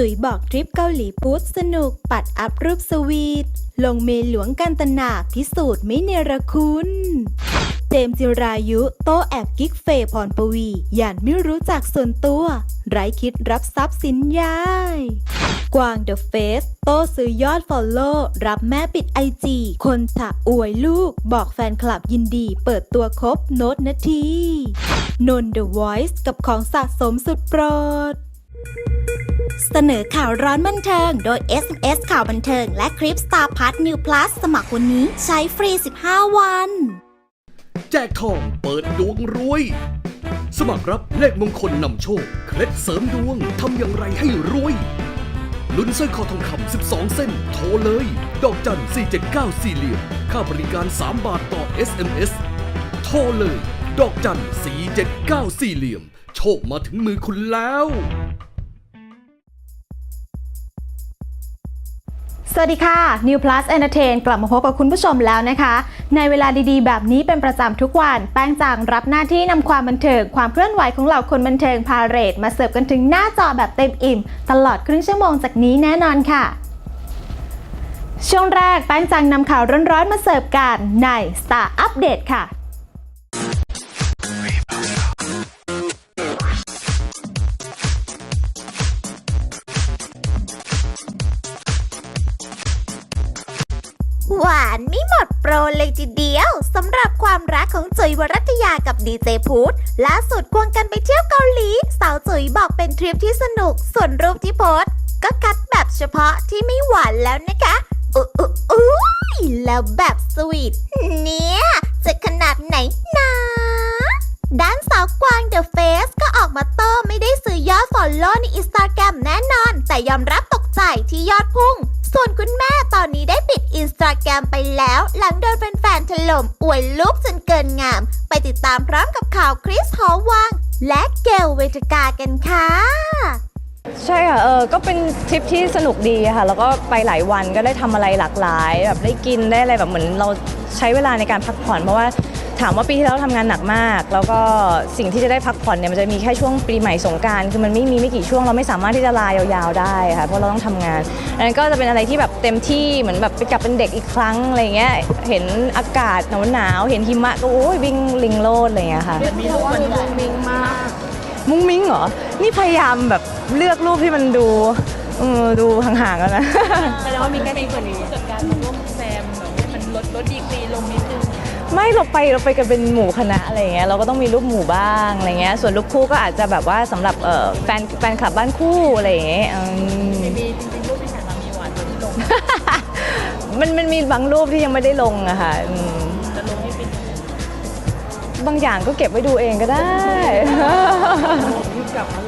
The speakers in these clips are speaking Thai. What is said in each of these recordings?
จุ๋ยบอกทริปเกาหลีพุธสนุก ปัดอัพรูปสวีท ลงเมหลวงกันตนาพิสูจน์ไม่เนรคุณเจมจิรายุ โตแอบกิ๊กเฟยพรปวีหยานไม่รู้จักส่วนตัว ไร้คิดรับทรัพย์สินยาย กวางเดอะเฟส โตซื้อยอดฟอลโล่รับแม่ปิดไอจีคนถะอวยลูก บอกแฟนคลับยินดี เปิดตัวครบโน้ตนาที นนเดอะวอยซ์กับของสะสมสุดโปรด เสนอข่าวร้อนบันเทิง โดย SMS ข่าวบันเทิง และคลิป Star p a s s New Plus สมัครวันนี้ใช้ฟรี 15 วัน แจกทองเปิดดวงรวย สมัครรับเลขมงคลนำโชค เคล็ดเสริมดวง ทำอย่างไรให้รวย ลุ้นสร้อยคอทองคำ 12 เส้น โทรเลย ดอกจัน 479 สี่เหลี่ยม ค่าบริการ 3 บาทต่อ SMS โทรเลย ดอกจัน 479 สี่เหลี่ยม โชคมาถึงมือคุณแล้ว สวัสดีค่ะ New Plus Entertain กลับมาพบกับคุณผู้ชมแล้วนะคะ ในเวลาดีๆ แบบนี้เป็นประจำทุกวัน แป้งจางรับหน้าที่นำความบันเทิง ความเคลื่อนไหวของเหล่าคนบันเทิงพาเรดมาเสิร์ฟกันถึงหน้าจอแบบเต็มอิ่ม ตลอดครึ่งชั่วโมงจากนี้แน่นอนค่ะ ช่วงแรกแป้งจังนำข่าวร้อนๆมาเสิร์ฟกันใน Star Update ค่ะ รเลยทีเดียวสำหรับความรักของจุ๋ยวรัตยากับดีเจพุทธล่าสุดควงกันไปเที่ยวเกาหลี สาวจุ๋ยบอกเป็นทริปที่สนุก ส่วนรูปที่โพสก็คัดแบบเฉพาะที่ไม่หวานแล้วนะคะอุ๊ยอุ๊ยแล้วแบบสวีทเนี่ยจะขนาดไหนนา ด้านสาวกวางเดอะเฟสก็ออกมาโต้ไม่ได้ซื้อยอดฟอลโล่ในอินสตาแกรมแน่นอน แต่ยอมรับตกใจที่ยอดพุ่ง ส่วนคุณแม่ตอนนี้ได้ปิดอินสตาแกรมไปแล้ว หลังโดนแฟนๆถล่มอวยลูกจนเกินงาม ไปติดตามพร้อมกับข่าวคริสหอวัง และเกลเวทกากันค่ะ ใช่ค่ะเออก็เป็นทริปที่สนุกดีค่ะ แล้วก็ไปหลายวันก็ได้ทำอะไรหลากหลายแบบได้กินได้อะไรแบบเหมือนเราใช้เวลาในการพักผ่อนเพราะว่า ถามว่าปีที่แล้วเราทำงานหนักมาก แล้วก็สิ่งที่จะได้พักผ่อนเนี่ยมันจะมีแค่ช่วงปีใหม่สงกรารคือมันไม่มีไม่กี่ช่วงเราไม่สามารถที่จะลายาวๆได้ค่ะเพราะเราต้องทำงานอันนั้นก็จะเป็นอะไรที่แบบเต็มที่เหมือนแบบไปกลับเป็นเด็กอีกครั้งอะไรเงี้ยเห็นอากาศหนาวๆเห็นหิมะก็โอ้ยวิ่งลิงโลดอะไรเงี้ยค่ะมุ้งมิ้งเหรอนี่พยายามแบบเลือกรูปที่มันดูเออดูห่างๆแล้วนะแสดงว่ามีแค่นี้กว่านี้จัดการมาร่วมแซมแบบให้มันลดลดดีกรีลงนิดนึง ไม่เราไปเราไปกันเป็นหมู่คณะอะไรอย่างเงี้ยเราก็ต้องมีรูปหมู่บ้างอะไรเงี้ยส่วนรูปคู่ก็อาจจะแบบว่าสำหรับเอ่อแฟนแฟนคลับบ้านคู่อะไรอย่างเงี้ยอืมมีจริงๆรูปที่ถ่ายมามีหวานกว่าที่ลงมันมันมีบางรูปที่ยังไม่ได้ลงอะค่ะอืมจะลงให้เป็นบางอย่างก็เก็บไว้ดูเองก็ได้ที่กลับมา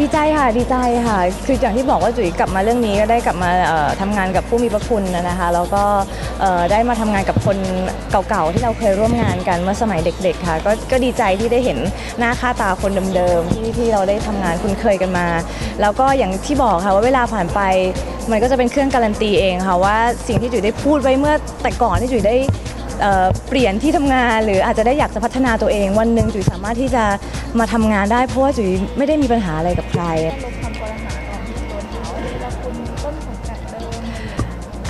ดีใจค่ะดีใจค่ะ คืออย่างที่บอกว่าจุ๋ยกลับมาเรื่องนี้ก็ได้กลับมาเอ่อทำงานกับผู้มีพระคุณนะคะแล้วก็ได้มาทำงานกับคนเก่าๆที่เราเคยร่วมงานกันเมื่อสมัยเด็ก ๆ ค่ะก็ก็ดีใจที่ได้เห็นหน้าค่าตาคนเดิมๆที่ที่เราได้ทำงานคุ้นเคยกันมา แล้วก็อย่างที่บอกค่ะว่าเวลาผ่านไปมันก็จะเป็นเครื่องการันตีเองค่ะว่าสิ่งที่จุ๋ยได้พูดไว้เมื่อแต่ก่อนที่จุ๋ยได้ เปลี่ยนที่ทำงานหรืออาจจะได้อยากจะพัฒนาตัวเอง วันหนึ่งจุ๋ยสามารถที่จะมาทำงานได้ เพราะว่าจุ๋ยไม่ได้มีปัญหาอะไรกับใคร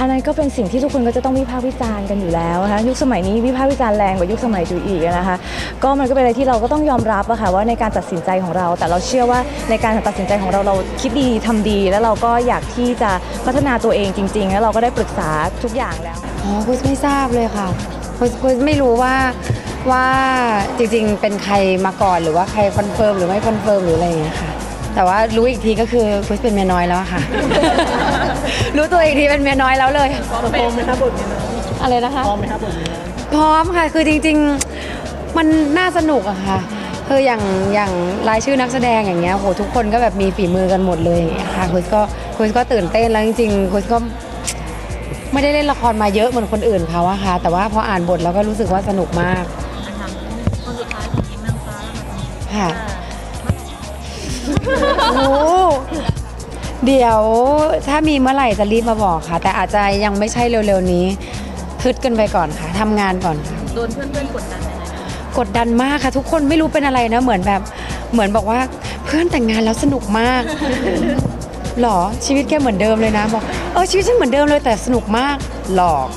อันนั้นก็เป็นสิ่งที่ทุกคนก็จะต้องวิพากษ์วิจารณ์กันอยู่แล้วนะคะยุคสมัยนี้วิพากษ์วิจารณ์แรงกว่ายุคสมัยจุ๋ยอีกนะคะก็มันก็เป็นอะไรที่เราก็ต้องยอมรับอะค่ะว่าในการตัดสินใจของเรา แต่เราเชื่อว่าในการตัดสินใจของเราเราคิดดีทำดี แล้วเราก็อยากที่จะพัฒนาตัวเองจริง ๆ แล้วเราก็ได้ปรึกษาทุกอย่างแล้วอ๋อคุณไม่ทราบเลยค่ะ คุณคุณไม่รู้ว่าว่าจริงๆ เป็นใครมาก่อนหรือว่าใครคอนเฟิร์มหรือไม่คอนเฟิร์มหรืออะไรอย่างเงี้ยค่ะ แต่ว่ารู้อีกทีก็คือคุณเป็นเมียน้อยแล้วอะค่ะ รู้ตัวอีกทีเป็นเมียน้อยแล้วเลย พร้อมไหมครับบทนี้อะไรนะคะ พร้อมไหมครับบทนี้พร้อมค่ะ คือจริงๆ มันน่าสนุกอะค่ะ คืออย่างอย่างรายชื่อนักแสดงอย่างเงี้ยโหทุกคนก็แบบมีฝีมือกันหมดเลยอย่างเงี้ยค่ะคุณก็คุณก็ตื่นเต้นแล้วจริงๆคุณก็ ไม่ได้เล่นละครมาเยอะเหมือนคนอื่นเขาอะค่ะ แต่ว่าพออ่านบทแล้วก็รู้สึกว่าสนุกมากคนสุดท้ายของอินนางฟ้าแล้วค่ะค่ะโอ้เดี๋ยวถ้ามีเมื่อไหร่จะรีบมาบอกค่ะ แต่อาจจะยังไม่ใช่เร็วๆนี้คึดกันไปก่อนค่ะทำงานก่อนค่ะโดนเพื่อนๆกดดันยังไงกดดันมากค่ะ ทุกคนไม่รู้เป็นอะไรนะ เหมือนแบบเหมือนบอกว่าเพื่อนแต่งงานแล้วสนุกมากหรอชีวิตแกเหมือนเดิมเลยนะบอก เออชีวิตฉันเหมือนเดิมเลยแต่สนุกมากหลอก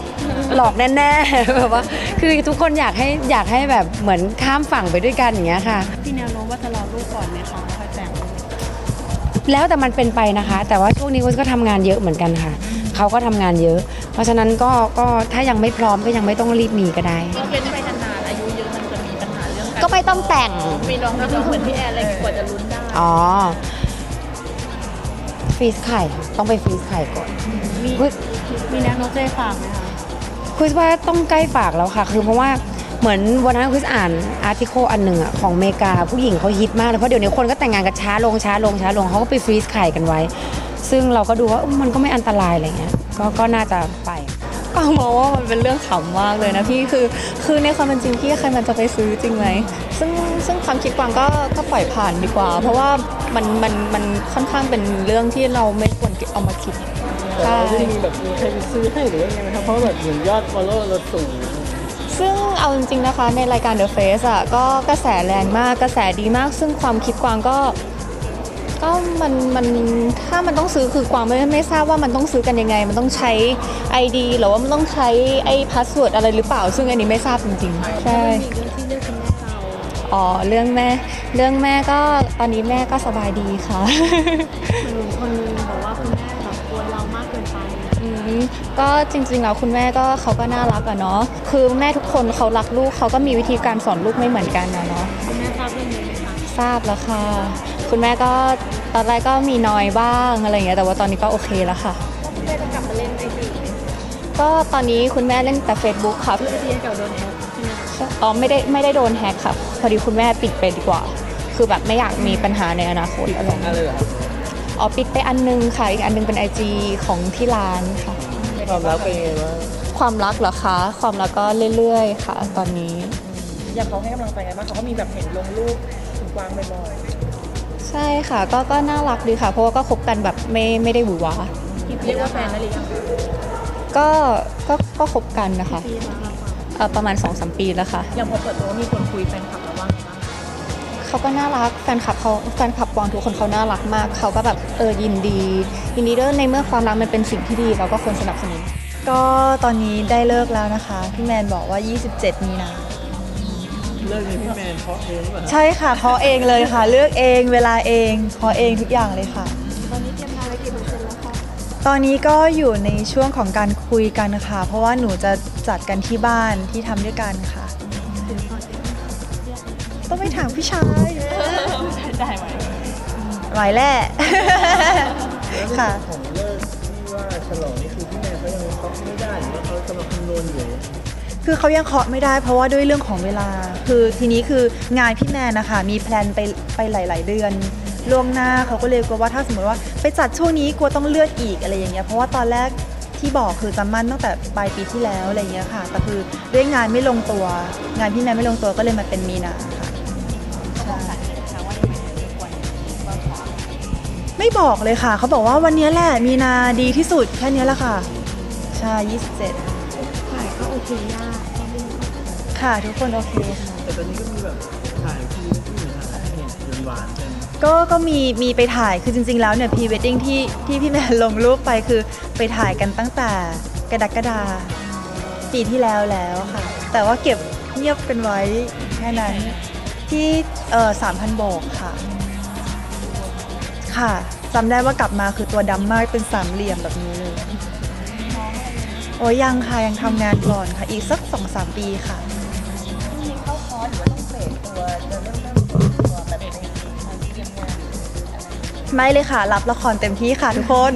หลอกแน่ๆแบบว่า คือทุกคนอยากให้อยากให้แบบเหมือนข้ามฝั่งไปด้วยกันอย่างเงี้ยค่ะพี่แนวโน้มว่าจะรอลูกก่อนไหมคะค่อยแต่งแล้วแต่มันเป็นไปนะคะ แต่ว่าช่วงนี้คุณก็ทำงานเยอะเหมือนกันค่ะเขาก็ทำงานเยอะ เพราะฉะนั้นก็ก็ถ้ายังไม่พร้อมก็ยังไม่ต้องรีบมีก็ได้เว้นไปนานๆอายุเยอะมันจะมีปัญหาเรื่องารก็ไม่ต้องแต่งมีน้องมีน้องเหมือนพี่แอนอะไรกว่าจะลุ้นได้อ๋อ ฟรีซไข่ต้องไปฟรีซไข่ก่อน มีคุยมีแนวโน้มจะให้ฝากไหมคะคุยว่าต้องใกล้ฝากแล้วค่ะ คือเพราะว่าเหมือนวันนั้นคุยอ่านอาร์ติโคอันหนึ่งอะของอเมริกาผู้หญิงเขาฮิตมากเลยเพราะเดี๋ยวนี้คนก็แต่งงานกันช้าลงช้าลงช้าลงเขาก็ไปฟรีซไข่กันไว้ ซึ่งเราก็ดูว่าเอ้ามันก็ไม่อันตรายอะไรเงี้ยก็ก็น่าจะไป กวางมองว่ามันเป็นเรื่องขำมากเลยนะพี่คือคือในความเป็นจริงพี่ใครมันจะไปซื้อจริงไหมซึ่งซึ่งความคิดกวางก็ก็ปล่อยผ่านดีกว่า เพราะว่ามันมันมันค่อนข้างเป็นเรื่องที่เราไม่ควรเอามาคิดใช่ไม่ได้มีแบบมีใครไปซื้อให้หรือว่ายังไงไหมครับเพราะว่าแบบเหมือนยอด follow เราสูงซึ่งเอาจริงๆนะคะในรายการ The Face อะก็กระแสแรงมากกระแสดีมาก ซึ่งความคิดกวางก็ ก็มันมันถ้ามันต้องซื้อคือกวางไม่ไม่ทราบว่ามันต้องซื้อกันยังไง มันต้องใช้ ID หรือว่ามันต้องใช้ไอ้พาสเวิร์ดอะไรหรือเปล่า ซึ่งอันนี้ไม่ทราบจริงๆ ใช่อ๋อเรื่องแม่เรื่องแม่ก็ตอนนี้แม่ก็สบายดีค่ะคนบอกว่าคุณแม่แบบกวนเรามากเกินไปอืมก็จริงๆแล้วคุณแม่ก็เขาก็น่ารักอะเนาะคือแม่ทุกคนเขารักลูกเขาก็มีวิธีการสอนลูกไม่เหมือนกันนะเนาะคุณแม่ทราบเรื่องนี้ไหมคะทราบแล้วค่ะ คุณแม่ก็ตอนแรกก็มีน้อยบ้างอะไรอย่างเงี้ยแต่ว่าตอนนี้ก็โอเคแล้วค่ะคุณแม่จะกลับมาเล่นไอจีก็ตอนนี้คุณแม่เล่นแต่ Facebook ครับไอจีเก่าโดนแฮ็กใช่ไหมคะอ๋อไม่ได้ไม่ได้โดนแฮกครับพอดีคุณแม่ปิดไปดีกว่า คือแบบไม่อยากมีปัญหาในอนาคตอะไรอย่างเงี้ยอะไรเหรอครับอ๋อปิดไปอันนึงค่ะอีกอันนึงเป็น IG ของที่ร้านค่ะความรักเป็นยังไงบ้างความรักเหรอคะ ความรักก็เรื่อยๆ ค่ะ ตอนนี้ อย่างเขาให้กำลังใจไงบ้างเขาก็มีแบบเห็นลงรูปถึงกวางบ่อย ใช่ค่ะก็ก็น่ารักดีค่ะ เพราะว่าก็คบกันแบบไม่ไม่ได้หวือหวาเรียกว่าแฟนแล้วหรือยังก็ก็ก็คบกันนะคะปีละค่ะเอ่อประมาณ2อสปีแล้วค่ะอย่างพอเปิดตัวว่ามีคนคุยแฟนคลับเราบ้างไหมบ้างเขาก็น่ารักแฟนคลับเขาแฟนคลับกวางทุกคนเขาน่ารักมาก เขาก็แบบเออยินดี ยินดีด้วยในเมื่อความรักมันเป็นสิ่งที่ดีเราก็ควรสนับสนุนก็ตอนนี้ได้เลิกแล้วนะคะ พี่แมนบอกว่า 27 มีนาๆ เลิกนี้พี่แมนเพราะเองหรือเปล่าครับใช่ค่ะขอเองเลยค่ะ เลือกเองเวลาเองขอเองทุกอย่างเลยค่ะ ตอนนี้เตรียมงานไว้กี่เปอร์เซ็นต์แล้วคะตอนนี้ก็อยู่ในช่วงของการคุยกันค่ะ เพราะว่าหนูจะจัดกันที่บ้านที่ทำด้วยกันค่ะต้องไปถามพี่ชายได้ไหมไหวแหละค่ะ ของเลิกที่ว่าฉลองนี่คือพี่แมนเขายังเคาะไม่ได้หรือว่าเขากำลังคำนวณอยู่ คือเขายังเคาะไม่ได้เพราะว่าด้วยเรื่องของเวลา คือทีนี้คืองานพี่แมนนะคะมีแพลนไปไปหลาย ๆ เดือนล่วงหน้าเขาก็เลยกลัวว่าถ้าสมมติว่าไปจัดช่วงนี้กลัวต้องเลื่อนอีกอะไรอย่างเงี้ยเพราะว่าตอนแรกที่บอกคือจะมั่นตั้งแต่ปลายปีที่แล้วอะไรอย่างเงี้ยค่ะแต่คือด้วยงานไม่ลงตัว งานพี่แมนไม่ลงตัวก็เลยมาเป็นมีนาค่ะใช่ไม่บอกเลยค่ะ เขาบอกว่าวันนี้แหละมีนาดีที่สุดแค่นี้แหละค่ะใช่27ถ่ายก็โอเคยาก ค่ะทุกคนโอเคค่ะ แต่ตอนนี้ก็มีแบบถ่ายพีที่เหมือนถ่ายเห็นหวานๆกันก็ก็มีมีไปถ่ายคือจริง ๆ แล้วเนี่ยพีเวดดิ้งที่ที่พี่แมนลงรูปไปคือไปถ่ายกันตั้งแต่กระดักกระดาปีที่แล้วแล้วค่ะ แต่ว่าเก็บเงียบกันไว้แค่นั้นที่เอ่อสามพันโบกค่ะ ค่ะจำได้ว่ากลับมาคือตัวดำมากเป็นสามเหลี่ยมแบบนี้เลย โอ้ยยังค่ะ ยังทำงานก่อนค่ะ อีกสักสองสามปีค่ะ ไม่เลยค่ะ รับละครเต็มที่ค่ะทุกคน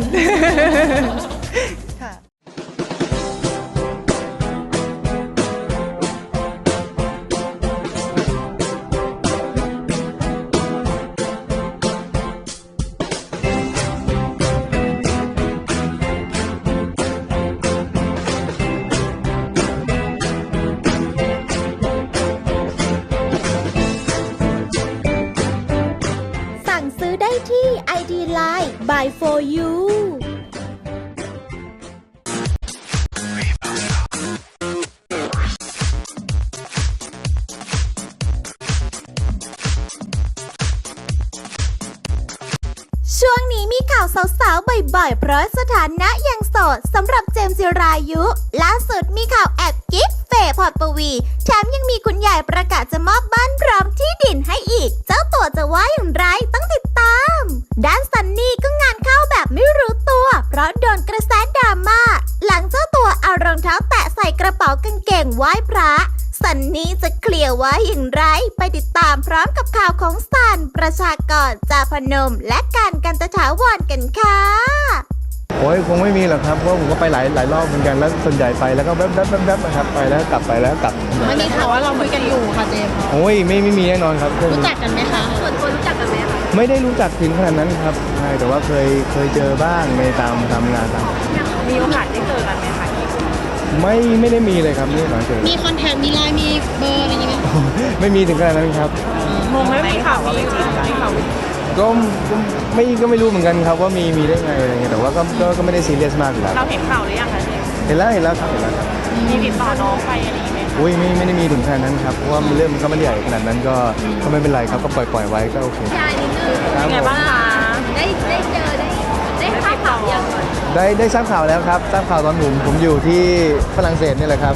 าวสาวๆ บ่อยๆ เพราะสถานะยังโสดสำหรับเจมส์จิรายุ ล่าสุดมีข่าวแอบกิ๊กเฟย์พอร์ตปวี แถมยังมีคุณใหญ่ประกาศจะมอบบ้านพร้อมที่ดินให้อีก เจ้าตัวจะว่าอย่างไรต้องติดตาม ด้านซันนี่ก็งานเข้าแบบไม่รู้ตัว เพราะโดนกระแสดราม่า เอารองเท้าแตะใส่กระเป๋ากางเกงไหว้พระ สันนี่จะเคลียร์ว่าอย่างไร ไปติดตามพร้อมกับข่าวของสันประชากรจาพนม และการกันตถาวรกันค่ะโอ้ยคงไม่มีหรอกครับเพราะผมก็ไปหลายหลายรอบเหมือนกันแล้วส่วนใหญ่ไปแล้วก็แวบแวบแวบแวบนะครับไปแล้วกลับไปแล้วกลับมันมีข่าวว่าเราคุยกันอยู่ค่ะเจมส์โอ้ยไม่ไม่มีแน่นอนครับเรื่องรู้นี้จักกันไหมคะส่วนตัวรู้จักกันไหมคะไม่ได้รู้จักถึงขนาดนั้นครับใช่แต่ว่าเคยเคยเจอบ้างในตามตามงานตามมีโอกาสได้เจอกัน ไหมคะไม่ไม่ได้มีเลยครับนี่หลังเจอมีคอนแทคมีไลน์มีเบอร์อะไรอย่างเงี้ยไม่มีถึงขนาดนั้นครับงงไหมมีข่าวอะไรจริงมีข่าวก็ก็ไม่ก็ไม่รู้เหมือนกันครับว่ามีมีได้ไงอะไรเงี้ยแต่ว่าก็ก็ก็ไม่ได้ซีเรียสมากอยู่แล้วเราเห็นข่าวหรือยังคะเจมส์เห็นแล้วเห็นแล้วครับเห็นแล้วครับมีติดต่อน้องไปอะไรอย่างเงี้ยอุ้ยไม่ไม่ได้มีถึงขนาดนั้นครับเพราะว่ามันเรื่องมันก็ไม่ได้ใหญ่ขนาดนั้นก็ก็ไม่เป็นไรครับก็ปล่อยปล่อยไว้ก็โอเคยายนิดนึงครับไงผมบ้างคะได้ได้เจอได้ได้ทราบข่าวยัง ได้ได้ทราบข่าวแล้วครับทราบข่าวตอนผมผมอยู่ที่ฝรั่งเศสนี่แหละครับ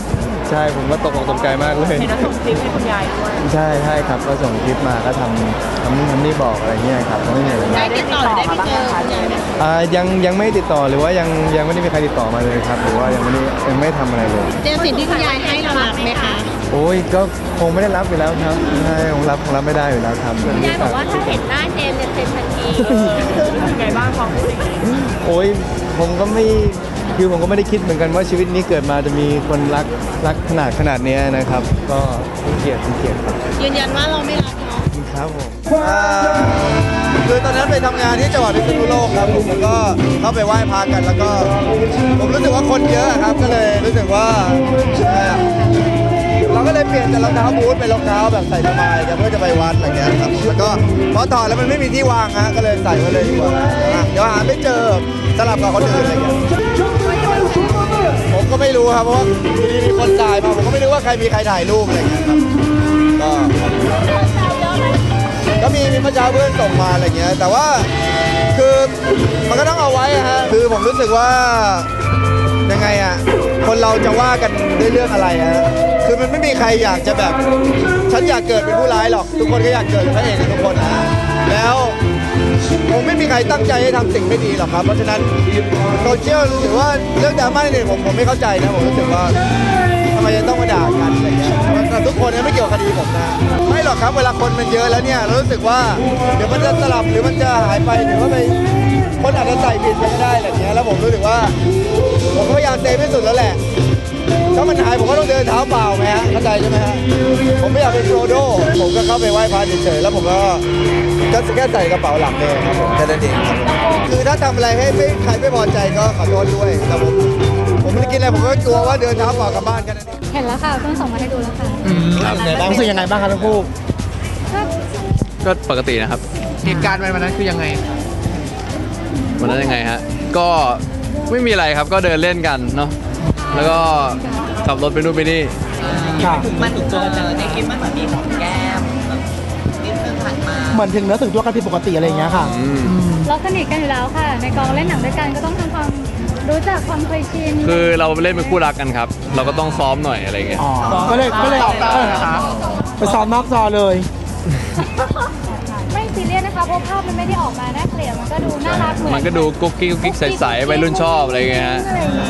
ใช่ผมก็ตกออกตกใจมากเลย เห็นแล้วส่งคลิปให้คุณยายด้วยใช่ใช่ครับก็ส่งคลิปมาก็ทำทำนู่นทำนี่บอกอะไรเงี้ยครับไม่มีอะไรมากได้ติดต่อหรือได้ไปเจอคุณยายไหมอ่ายังยังไม่ติดต่อหรือว่ายังยังไม่ได้มีใครติดต่อมาเลยครับ หรือว่ายังไม่ได้ยังไม่ทำอะไรเลย เจมส์สิ่งที่คุณยายให้เรารับไหมคะโอ้ยก็คงไม่ได้รับอยู่แล้วครับใช่คงรับคงรับไม่ได้อยู่แล้วครับ คุณยายบอกว่าถ้าเห็นหน้าเจมส์เนี่ยเซ็นทันทีไงบ้างความรู้สึก โอ้ยผมก็ไม่คือผมก็ไม่ได้คิดเหมือนกันว่าชีวิตนี้เกิดมาจะมีคนรักรักขนาดขนาดเนี้ยนะครับ ก็เป็นเกียรติเป็นเกียรติครับยืนยันว่าเราไม่รับเนาะครับผมคือตอนนั้นไปทำงานที่จังหวัดพิษณุโลกครับผมแล้วก็เข้าไปไหว้พระกันแล้วก็ ผมรู้สึกว่าคนเยอะครับก็เลยรู้สึกว่าเอ่อเราก็เลยเปลี่ยนจากรองเท้าบูทเป็นรองเท้าแบบใส่สบายครับเพื่อจะไปวัดอะไรเงี้ยครับแล้วก็ พอถอดแล้วมันไม่มีที่วางฮะก็เลยใส่ไว้เลยดีกว่าเดี๋ยวหาไม่เจอสลับกับคนอื่นอะไรเงี้ยผมก็ไม่รู้ครับเพราะว่าอยู่ดีมีคนจ่ายมาผมก็ไม่รู้ว่าใครมีใครถ่ายรูปอะไรเงี้ยครับก็ก็มีมีเมื่อเช้าเพื่อนส่งมาอะไรเงี้ย แต่ว่าคือมันก็ต้องเอาไว้ฮะคือผมรู้สึกว่ายังไงอะคนเราจะว่ากันด้วยเรื่องอะไรอะคือมันไม่มีใครอยากจะแบบ ฉันอยากเกิดเป็นผู้ร้ายหรอก ทุกคนก็อยากเกิดเป็นพระเอกทุกคนนะ แล้วคงไม่มีใครตั้งใจให้ทำสิ่งไม่ดีหรอกครับ เพราะฉะนั้นโซเชียลหรือว่าเรื่องดราม่าเนี่ยผมผมไม่เข้าใจนะผมรู้สึกว่าทำไมจะต้องมาด่ากันอะไรเงี้ยแต่ทุกคนเนี่ยไม่เกี่ยวกับคดีผมนะไม่หรอกครับเวลาคนมันเยอะแล้วเนี่ยเรารู้สึกว่าเดี๋ยวมันจะสลับหรือมันจะหายไปหรือว่าไปคนอาจจะใส่ผิดไปก็ได้อะไรเงี้ยแล้วผมรู้สึกว่า ผมก็พยายามเซฟที่สุดแล้วแหละ ถ้ามันหายผมก็ต้องเดินเท้าเปล่าไหมฮะเข้าใจใช่ไหมฮะผมไม่อยากเป็นโฟโดผมก็เข้าไปไหว้พระเฉยๆแล้วผมก็ก็แค่ใส่กระเป๋าหลังเลยครับผมแค่นั้นเองครับผมคือถ้าทำอะไรให้ไม่ใครไม่พอใจก็ขอโทษด้วยแต่ผมผมไม่ได้กินอะไรผมก็กลัวว่าเดินเท้าเปล่ากลับบ้านแค่นั้นเองเห็นแล้วค่ะเพิ่งส่งมาให้ดูแล้วค่ะรู้สึกยังไงบ้างครับทั้งคู่ก็ปกตินะครับเหตุการณ์วันนั้นคือยังไงวันนั้นยังไงฮะก็ไม่มีอะไรครับก็เดินเล่นกันเนาะแล้วก็ ขับรถไปนู่นไปนี่มันถูกตัวเจอในคลิปมันเหมือนมีของแก้มนิดนึงผ่านมาเหมือนถึงเนื้อถึงตัวกันผิดปกติอะไรอย่างเงี้ยค่ะอืม เราสนิทกันอยู่แล้วค่ะ ในกองเล่นหนังด้วยกันก็ต้องทำความรู้จักความเคยชิน คือเราเล่นเป็นคู่รักกันครับ เราก็ต้องซ้อมหน่อยอะไรเงี้ย อ๋อ ก็เลยก็เลยออกเออนะคะไปซ้อมนอกจอเลย ไม่ซีเรียสนะคะ เพราะภาพมันไม่ได้ออกมาน่าเกลียดมันก็ดูน่ารักเหมือนมันก็ดูกุ๊กกิ๊กกุ๊กกิ๊กใสๆวัยรุ่นชอบอะไรเงี้ยฮะ อะไรอย่างนี้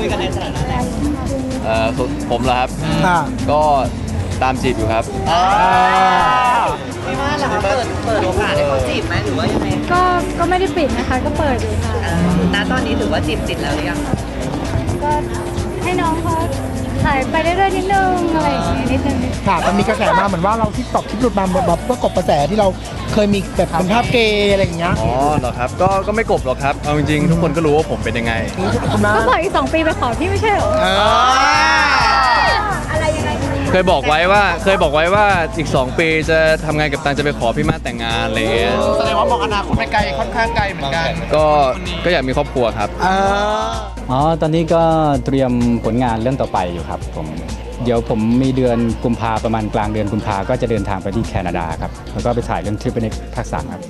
คุยกันในสถานะแรก เอ่อผมเหรอครับ อ่าก็ตามจีบอยู่ครับ ไม่ว่าหลังเปิดเปิดโอกาสให้เขาจีบไหมหรือว่ายังไงก็ก็ไม่ได้ปิดนะคะก็เปิดอยู่ค่ะณตอนนี้ถือว่าจีบติดแล้วหรือยังก็ ให้น้องเขาถ่ายไปเรื่อยๆนิดนึงอะไรอย่างเงี้ยนิดนึงค่ะมันมีกระแสมาเหมือนว่าเราที่ตอบคลิปหลุดมาแบบเพื่อกบกระแสที่เราเคยมีแบบเป็นภาพเกย์อะไรอย่างเงี้ยอ๋อเหรอครับก็ก็ไม่กบหรอกครับเอาจริงๆทุกคนก็รู้ว่าผมเป็นยังไงคุณนะก็บอกอีกสองปีไปขอพี่ไม่ใช่เหรอ เคยบอกไว้ว่าเคยบอกไว้ว่าอีก 2 ปีจะทำงานกับตังจะไปขอพี่มาแต่งงานอะไรเงี้ยแสดงว่ามองอนาคตไปไกลค่อนข้างไกลเหมือนกันก็ก็อยากมีครอบครัวครับ เอออ๋อ ตอนนี้ก็เตรียมผลงานเรื่องต่อไปอยู่ครับผม เดี๋ยวผมมีเดือนกุมภาประมาณกลางเดือนกุมภาก็จะเดินทางไปที่แคนาดาครับ แล้วก็ไปถ่ายเรื่องทริปเน็กภาคสามครับ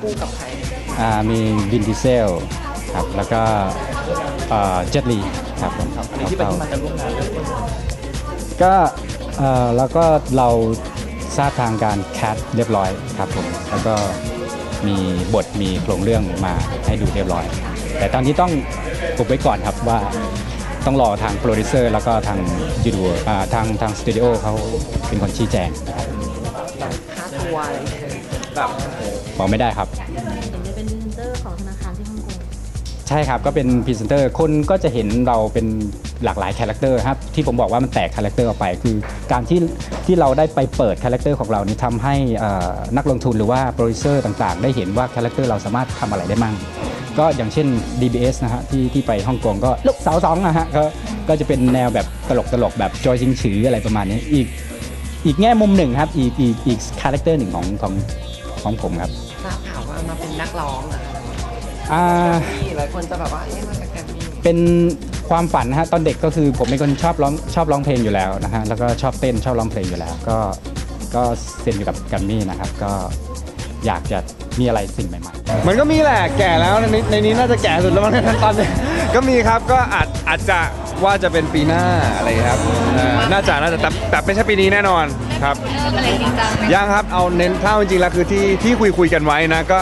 คู่กับใครอ่ามีวินดิเซลครับ แล้วก็เจ็ตลีครับผมที่เป็นที่มาจะร่วมงานก็เอ่อ แล้วก็เราทราบทางการแคสเรียบร้อยครับผมแล้วก็มีบทมีโครงเรื่องมาให้ดูเรียบร้อย แต่ตอนนี้ต้องอุบไว้ก่อนครับว่าต้องรอทางโปรดิวเซอร์แล้วก็ทางยูดูอ่าทางทางสตูดิโอเขาเป็นคนชี้แจงนะครับค่าตัวอะไรแบบบอกไม่ได้ครับเป็นพรีเซนเตอร์ของธนาคารที่ฮ่องกงใช่ครับก็เป็นพรีเซนเตอร์คนก็จะเห็นเราเป็น หลากหลายคาแรคเตอร์ครับที่ผมบอกว่ามันแตกคาแรคเตอร์ออกไป คือการที่ที่เราได้ไปเปิดคาแรคเตอร์ของเรานี่ทำให้เอ่อนักลงทุนหรือว่าโปรดิวเซอร์ต่างๆ ได้เห็นว่าคาแรคเตอร์เราสามารถทำอะไรได้มั่งก็อย่างเช่น DBS นะฮะที่ที่ไปฮ่องกงก็ลูกสาวสองนะฮะก็ก็จะเป็นแนวแบบตลกตลกๆแบบจอยซิงฉืออะไรประมาณนี้อีกอีกแง่มุมหนึ่งครับอีกอีกอีกคาแรคเตอร์หนึ่งของของของผมครับทราบข่าวว่ามาเป็นนักร้องอะค่ะอ่านี่หลายคนจะแบบว่าเอ๊ะมาจากแกรมมี่เป็น ความฝันนะฮะตอนเด็กก็คือผมเป็นคนชอบร้องชอบร้องเพลงอยู่แล้วนะฮะแล้วก็ชอบเต้นชอบร้องเพลงอยู่แล้ว ก็ก็เซ็นอยู่กับแกัมมี่นะครับ ก็อยากจะมีอะไรสิ่งใหม่มันก็มีแหละแก่แล้วในนี้ในนี้น่าจะแก่สุดแล้วมั้งในตอนนี้ ก็มีครับก็อาจอาจจะว่าจะเป็นปีหน้าอะไรครับเออน่าจะน่าจะแต่แต่ไม่ใช่ปีนี้แน่นอนครับ เริ่มอะไรจริงจังไหมยังครับ เอาเน้นถ้าจริงๆแล้วคือที่ที่คุยคุยกันไว้นะก็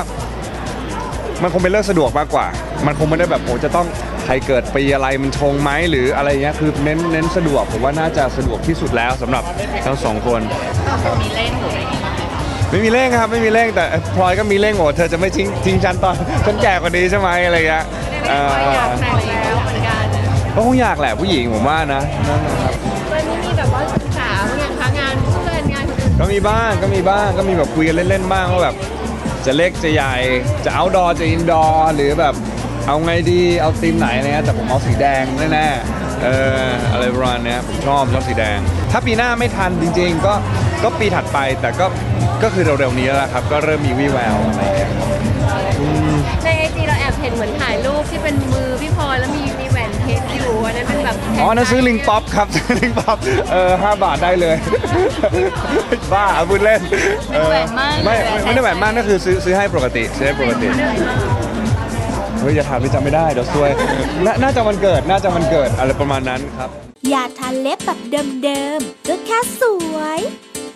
มันคงเป็นเรื่องสะดวกมากกว่า มันคงไม่ได้แบบโอ้จะต้อง ใครเกิดปีอะไรมันชงไหมหรืออะไรเงี้ยคือเน้นเน้นสะดวกผมว่าน่าจะสะดวกที่สุดแล้วสำหรับทั้งสองคน มีเล่นหรืออะไรอย่างเงี้ยไม่มีเร่งครับไม่มีเร่งแต่พลอยก็มีเร่งโอ้เธอจะไม่ทิ้งทิ้งฉันตอนฉันแก่กว่านี้ใช่ไหมอะไรเงี้ยเอ่ออยากแต่งแล้วเหมือนกันก็คงอยากแหละผู้หญิงผมว่านะนั่นนะครับเพื่อนนี่มีแบบว่าศึกษาบ้างยังคะงานเพื่อนงานคนอื่นก็มีบ้างก็มีบ้างก็มีแบบคุยกันเล่นๆบ้างว่าแบบจะเล็กจะใหญ่จะเอาดอจะอินดอร์หรือแบบ เอาไงดีเอาธีมไหนอะไรเงี้ยแต่ผมเอาสีแดงแน่ๆเอออะไรประมาณเนี้ยผมชอบชอบสีแดง ถ้าปีหน้าไม่ทันจริง ๆ ก็ก็ปีถัดไปแต่ก็ก็คือเร็วๆนี้แล้วล่ะครับ ก็เริ่มมีวี่แววอะไรเงี้ยอืมในไอจีเราแอบเห็นเหมือนถ่ายรูปที่เป็นมือพี่พลอยแล้วมีมีแหวนเพชรอยู่อันนั้นเป็นแบบอ๋อนั่นซื้อลิงป๊อปครับซื้อลิงป๊อปเออห้าบาทได้เลย บ้าพูดเล่นเออไม่ไม่ไม่ได้แหวนมากนั่นคือซื้อซื้อให้ปกติซื้อให้ปกติ เฮ้ยอย่าถามไปจำไม่ได้เดี๋ยวซวยนาน่าจะวันเกิดน่าจะวันเกิดอะไรประมาณนั้นครับ อย่าทาเล็บแบบเดิมๆก็แค่สวย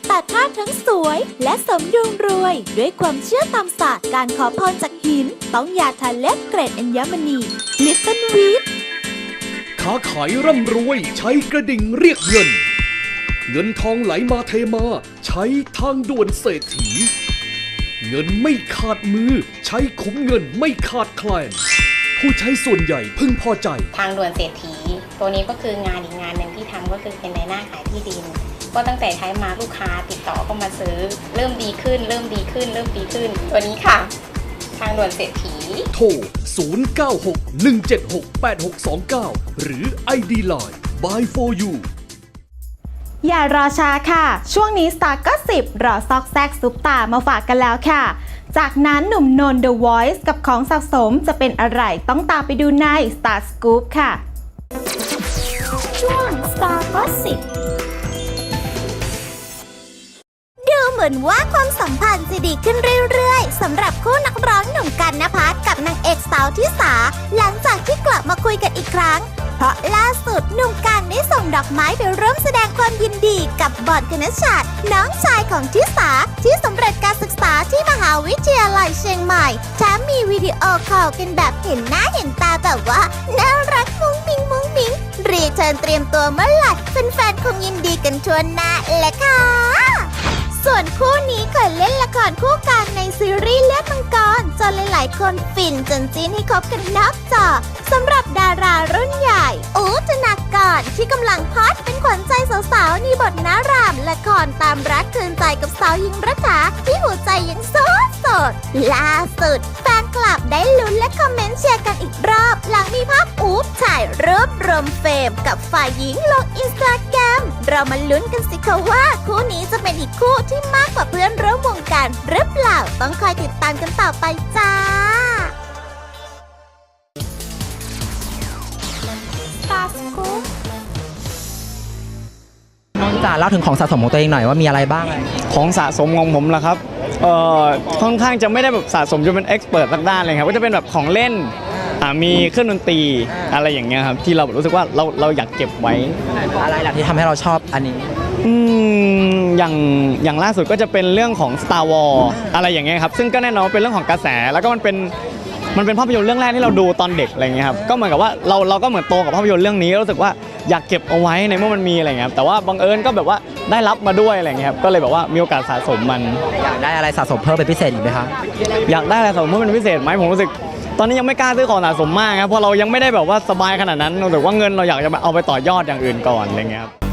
แต่ถ้าทั้งสวยและสมดุลรวย ด้วยความเชื่อตามศาสตร์การขอพรจากหิน ต้องยาทาเล็บเกรดอัญมณีลิตเติ้ลวีทค้าขายร่ำรวยใช้กระดิ่งเรียกเงิน เงินทองไหลมาเทมา ใช้ทางด่วนเศรษฐี เงินไม่ขาดมือ ใช้คุ้มเงินไม่ขาดแคลน ผู้ใช้ส่วนใหญ่พึงพอใจ ทางด่วนเศรษฐี ตัวนี้ก็คืองานอีกงานหนึ่งที่ทำก็คือเป็นในหน้าขายที่ดิน ก็ตั้งแต่ใช้มาลูกค้าติดต่อเข้ามาซื้อ เริ่มดีขึ้น เริ่มดีขึ้น เริ่มดีขึ้น ตัวนี้ค่ะ ทางด่วนเศรษฐี โทร 0961768629 หรือ ID Line by for you อย่ารอช้าค่ะ ช่วงนี้ Star ก็สิบรอซอกแซกซุปตามาฝากกันแล้วค่ะ จากนั้นหนุ่มนนท์ The Voice กับของสะสมจะเป็นอะไรต้องตามไปดูใน Star Scoop ค่ะ ช่วง Star Gossip นว่าความสัมพันธ์จะดีขึ้นเรื่อยๆสำหรับคู่นักร้องหนุ่มกันนภัสกับนางเอกสาวที่สาหลังจากที่กลับมาคุยกันอีกครั้ง เพราะล่าสุดหนุ่มกันได้ส่งดอกไม้ไปร่วมแสดงความยินดีกับบอดคณชัดน้องชายของทิสาที่สำเร็จการศึกษาที่มหาวิทยาลัยเชียงใหม่แถมมีวิดีโอคอลกันแบบเห็นหน้าเห็นตาแบบว่าน่ารักมุ้งมิ้งมุ้งมิ้งรีเทิร์นเตรียมตัวเมื่อไหร่แฟนๆคงยินดีกันทั่วหน้าแหละค่ะ ส่วนคู่นี้เคยเล่นละครคู่กันในซีรีส์เลือดมังกรจน ลาย ๆ คนฟินจนจีนให้คบกันนอกจอสำหรับดารารุ่นใหญ่อู๋ธนากรที่กำลังพอดเป็นขวัญใจสาวๆในบทนารามละครตามรักคืนใจกับสาวหญิงรัฐาที่หัวใจยังโสดสดล่าสุดแฟนคลับได้ลุ้นและคอมเมนต์เชียร์กันอีกรอบ หลังมีภาพอู๊บถ่ายรูปรวมเฟรมกับฝ่ายหญิงลงอินสตาแกรมเรามาลุ้นกันสิคะว่า คู่นี้จะเป็นอีกคู่ที่มากกว่าเพื่อนร่วมวงการหรือเปล่าต้องคอยติดตามกันต่อไปจ้า จ๋าเล่าถึงของสะสมของตัวเองหน่อยว่ามีอะไรบ้าง ของสะสมของผมล่ะครับเอ่อค่อนข้างจะไม่ได้แบบสะสมจนเป็นเอ็กซ์เพรสด้านเลยครับก็จะเป็นแบบของเล่นอ่ามีเครื่องดนตรีอะไรอย่างเงี้ยครับที่เราแบบรู้สึกว่าเราเราอยากเก็บไว้ อะไรล่ะที่ทำให้เราชอบอันนี้ อืมอย่างอย่างล่าสุดก็จะเป็นเรื่องของ Star Wars อะไรอย่างเงี้ยครับ ซึ่งก็แน่นอนว่าเป็นเรื่องของกระแสแล้วก็มันเป็น มันเป็นภาพยนตร์เรื่องแรกที่เราดูตอนเด็กอะไรเงี้ยครับก็เหมือนกับว่าเราเราก็เหมือนโตกับภาพยนตร์เรื่องนี้รู้สึกว่าอยากเก็บเอาไว้ในเมื่อมันมีอะไรเงี้ยครับแต่ว่าบังเอิญก็แบบว่าได้รับมาด้วยอะไรเงี้ยครับก็เลยแบบว่ามีโอกาสสะสมมัน อยากได้อะไรสะสมเพิ่มเป็นพิเศษอีกไหมคะอยากได้อะไรสะสมเมื่อเป็นพิเศษไหมผมรู้สึก ตอนนี้ยังไม่กล้าซื้อของสะสมมากครับเพราะเรายังไม่ได้แบบว่าสบายขนาดนั้นแต่ว่าเงินเราอยากจะเอาไปต่อยอดอย่างอื่นก่อนอะไรเงี้ยครับ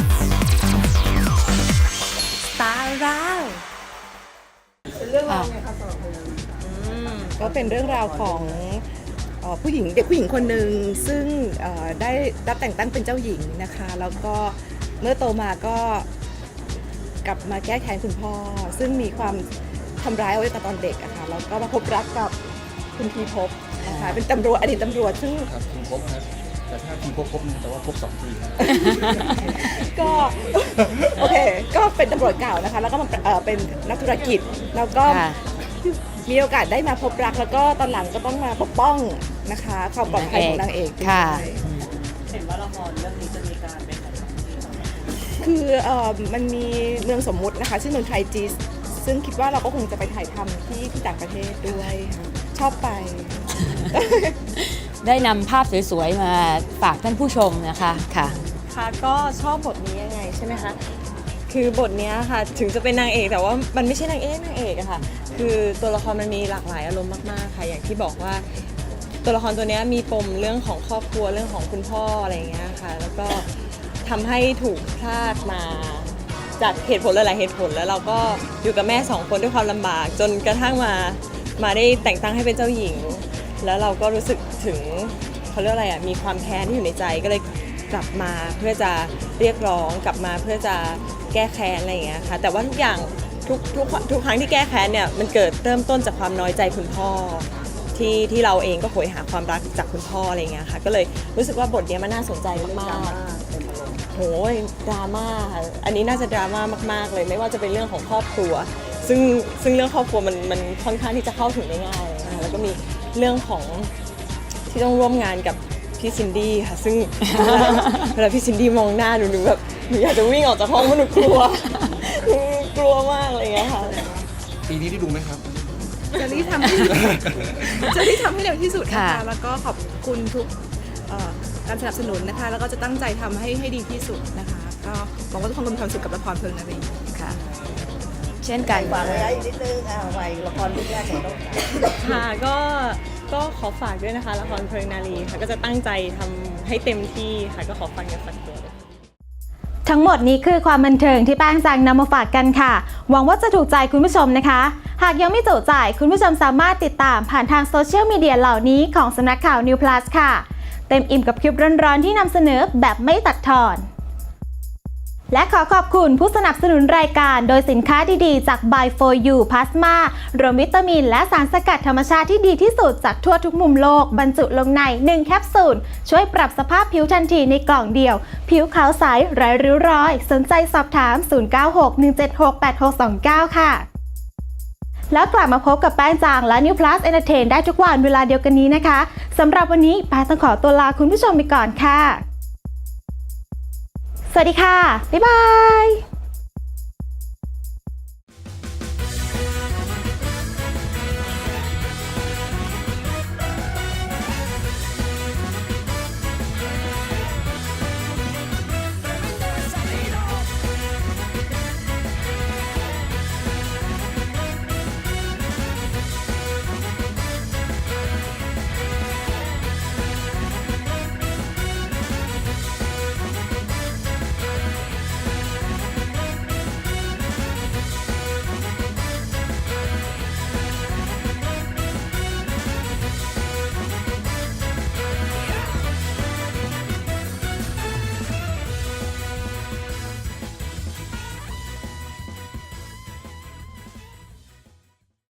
ก็เป็นเรื่องราวของเอ่อผู้หญิงเด็กผู้หญิงคนหนึ่งซึ่งเอ่อได้รับแต่งตั้งเป็นเจ้าหญิงนะคะ แล้วก็เมื่อโตมาก็กลับมาแก้แค้นคุณพ่อ ซึ่งมีความทำร้ายเอาไว้ตอนเด็กอะค่ะแล้วก็มาพบรักกับคุณพีภพนะคะเป็นตำรวจอดีตตำรวจซึ่งครับคุณพบครับแต่ถ้าคุณพบพบนะแต่ว่าพบสองทีครับก็โอเค ก็เป็นตำรวจเก่านะคะ แล้วก็มาเอ่อเป็นนักธุรกิจแล้วก็ มีโอกาสได้มาพบรักแล้วก็ตอนหลังก็ต้องมาปกป้องนะคะความปลอดภัยของนางเอกด้วย ค่ะ เห็นว่าละครเรื่องนี้จะมีการไปคือเอ่อมันมีเมืองสมมุตินะคะชื่อเมืองไทจิสซึ่งคิดว่าเราก็คงจะไปถ่ายทำที่ที่ต่างประเทศด้วยค่ะชอบไป ได้นำภาพสวยๆมาฝากท่านผู้ชมนะคะค่ะ ค่ะก็ชอบบทนี้ยังไงใช่ไหมคะ คือบทเนี้ยค่ะ ถึงจะเป็นนางเอกแต่ว่ามันไม่ใช่นางเอกนางเอกอะค่ะ คือตัวละครมันมีหลากหลายอารมณ์มากๆค่ะ อย่างที่บอกว่า ตัวละครตัวเนี้ยมีปมเรื่องของครอบครัวเรื่องของคุณพ่ออะไรอย่างเงี้ยค่ะ แล้วก็ทำให้ถูกพลาดมาจากเหตุผลหลายๆเหตุผลแล้วเราก็อยู่กับแม่สองคนด้วยความลำบาก จนกระทั่งมามาได้แต่งตั้งให้เป็นเจ้าหญิง แล้วเราก็รู้สึกถึงเขาเรียกอะไรอะมีความแค้นที่อยู่ในใจก็เลยกลับมาเพื่อจะเรียกร้องกลับมาเพื่อจะ แก้แค้นอะไรอย่างเงี้ยค่ะ แต่ว่าทุกอย่างทุกทุกทุกครั้งที่แก้แค้นเนี่ยมันเกิดเริ่มต้นจากความน้อยใจคุณพ่อ ที่ที่เราเองก็โหยหาความรักจากคุณพ่ออะไรเงี้ยค่ะ ก็เลยรู้สึกว่าบทเนี้ยมันน่าสนใจมากๆโหยดราม่าค่ะอันนี้น่าจะดราม่ามาก ๆ เลยไม่ว่าจะเป็นเรื่องของครอบครัว ซึ่งซึ่งเรื่องครอบครัวมันมันค่อนข้างที่จะเข้าถึงได้ง่ายเลยนะคะแล้วก็มีเรื่องของที่ต้องร่วมงานกับพี่ซินดี้ค่ะ ซึ่งเวลาพี่ซินดี้มองหน้าหนูหนูแบบ หนูอยากจะวิ่งออกจากห้องเพราะหนูกลัวหนูกลัวมากอะไรเงี้ยค่ะ ปีนี้ได้ดูไหมครับ จะรีบทำให้จะรีบทำให้เร็วที่สุดนะคะ ค่ะ แล้วก็ขอบคุณทุกเอ่อการสนับสนุนนะคะ แล้วก็จะตั้งใจทำให้ให้ดีที่สุดนะคะ ก็หวังว่าทุกคนมีความสุขกับละครเพลิงนารีค่ะ เช่นกัน ฝากระยะอีกนิดนึงอ่าไวละครเรื่องแรกของเราค่ะก็ก็ขอฝากด้วยนะคะละครเพลิงนารีค่ะก็จะตั้งใจทำให้เต็มที่ค่ะก็ขอฟังกันฝากตัวด้วย ทั้งหมดนี้คือความบันเทิงที่แป้งจังนำมาฝากกันค่ะ หวังว่าจะถูกใจคุณผู้ชมนะคะ หากยังไม่จุใจคุณผู้ชมสามารถติดตามผ่านทางโซเชียลมีเดียเหล่านี้ของสำนักข่าว New Plus ค่ะ เต็มอิ่มกับคลิปร้อนๆที่นำเสนอแบบไม่ตัดทอน และขอขอบคุณผู้สนับสนุนรายการโดยสินค้าดีๆ จาก By for You Plasma รวมวิตามิน และสารสกัดธรรมชาติที่ดีที่สุดจากทั่วทุกมุมโลก บรรจุลงใน 1 แคปซูล ช่วยปรับสภาพผิวทันทีในกล่องเดียว ผิวขาวใสไร้ริ้วรอย สนใจสอบถาม 0961768629 ค่ะ แล้วกลับมาพบกับแป้งจางและ New Plus Entertain ได้ทุกวันเวลาเดียวกันนี้นะคะสำหรับวันนี้แป้งต้องขอตัวลาคุณผู้ชมไปก่อนค่ะ สวัสดีค่ะ บ๊ายบาย